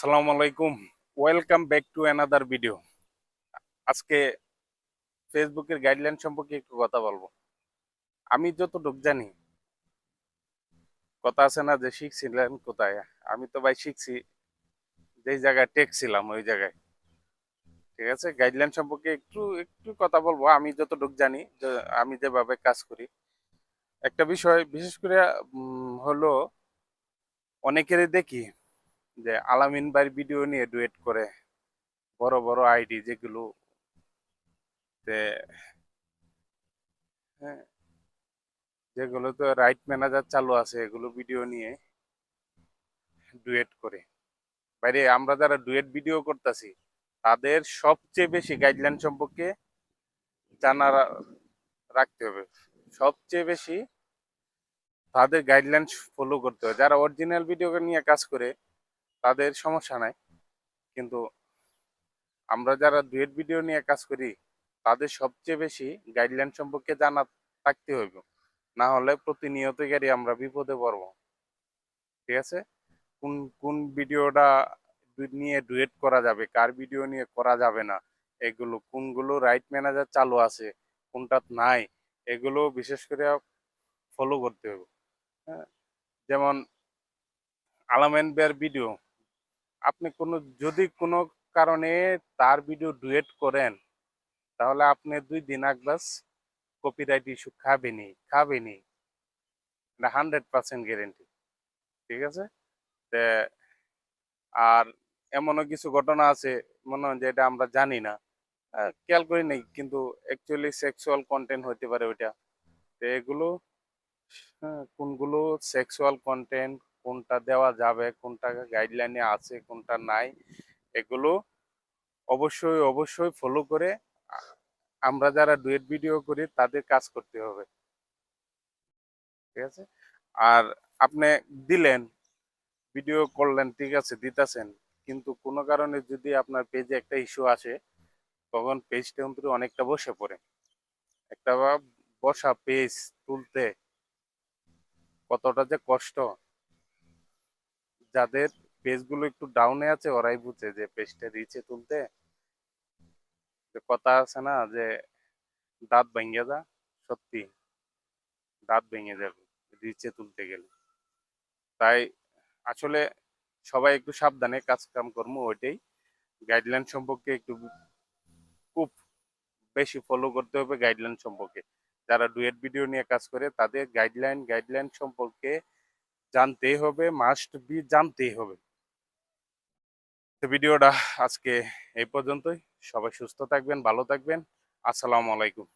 আসসালামু আলাইকুম। Welcome back to another video আজকে ফেসবুকের গাইডলাইন সম্পর্কে একটু কথা বলব। আমি যতটুক জানি, কথা আছে না যে শিখছিলেন কোথায়? আমি তো ভাই শিখছি, যেই জায়গায় টেক ছিলাম, ওই জায়গায়। ঠিক আছে? গাইডলাইন সম্পর্কে একটু একটু কথা বলব। আমি যতটুক জানি আমি যেভাবে কাজ করি। একটা বিষয় বিশেষ করে হলো, অনেকেরই দেখি যে আলামিন ভাইয়ের ভিডিও নিয়ে ডুয়েট করে, বড় বড় আইডি যেগুলো হ্যাঁ যেগুলো তো রাইট ম্যানেজার চালু আছে, এগুলো ভিডিও নিয়ে ডুয়েট করে। বাইরে আমরা যারা ডুয়েট ভিডিও করতেছি, তাদের সবচেয়ে বেশি গাইডলাইন সম্পর্কে জানা রাখতে হবে। সবচেয়ে বেশি তাদের গাইডলাইন ফলো করতে হবে। যারা অরিজিনাল ভিডিও নিয়ে কাজ করে তাদের সমস্যা নাই। কিন্তু আমরা যারা ডুয়েট ভিডিও নিয়ে কাজ করি, তাদের সবচেয়ে বেশি গাইডলাইন সম্পর্কে জানা থাকতে হইব। না হলে প্রতিনিয়ত গাড়ি আমরা বিপদে পড়ব। ঠিক আছে? কোন কোন ভিডিওটা নিয়ে ডুয়েট করা যাবে, কার ভিডিও নিয়ে করা যাবে না, এগুলো কোনগুলো রাইট ম্যানেজার চালু আছে, কোনটা নাই, এগুলো বিশেষ করে ফলো করতে হবে হ্যাঁ? যেমন আলামেন বের ভিডিও আপনি কোনো যদি কোনো কারণে তার ভিডিও ডুয়েট করেন তাহলে আপনি দুই দিন এক বাস কপিরাইট ইস্যু খাবেনি খাবেনি হান্ড্রেড পার্সেন্ট গ্যারেন্টি ঠিক আছে? আর এমনও কিছু ঘটনা আছে মনে হয় যে এটা আমরা জানি না। খেয়াল করি নাই কিন্তু অ্যাকচুয়ালি সেক্সুয়াল কন্টেন্ট হতে পারে ওইটা। তো এগুলো হ্যাঁ, কোনগুলো সেক্সুয়াল কন্টেন্ট কোনটা দেওয়া যাবে, কোনটা গাইডলাইনে আছে, কোনটা নাই, এগুলো অবশ্যই অবশ্যই ফলো করে আমরা যারা ডুয়েট ভিডিও করি তাদের কাজ করতে হবে। ঠিক আছে? আর আপনি দিলেন ভিডিও করলেন, ঠিক আছে, দিতেছেন, কিন্তু কোনো কারণে যদি আপনার পেজে একটা ইস্যু আসে, তখন পেজটা কিন্তু অনেকটা বসে পড়ে। একটা বসা পেজ তুলতে কতটা যে কষ্ট। যাদের পেজগুলো একটু ডাউনে আছে, ওরাই বুঝে যে পেজটা রিচে তুলতে। কথা আছে না যে, দাঁত ভেঙে যা, সত্যি, দাঁত ভেঙে যাবে রিচে তুলতে গেলে। তাই আসলে সবাই একটু সাবধানে কাজ কাম করব, ওইটাই। গাইডলাইন সম্পর্কে একটু খুব বেশি ফলো করতে হবে গাইডলাইন সম্পর্কে। যারা ডুয়েট ভিডিও নিয়ে কাজ করে, তাদের গাইডলাইন গাইডলাইন সম্পর্কে জানতেই হবে মাস্ট বি জানতেই হবে। তো ভিডিওটা আজকে এই পর্যন্তই। সবাই সুস্থ থাকবেন, ভালো থাকবেন। আসসালামু আলাইকুম।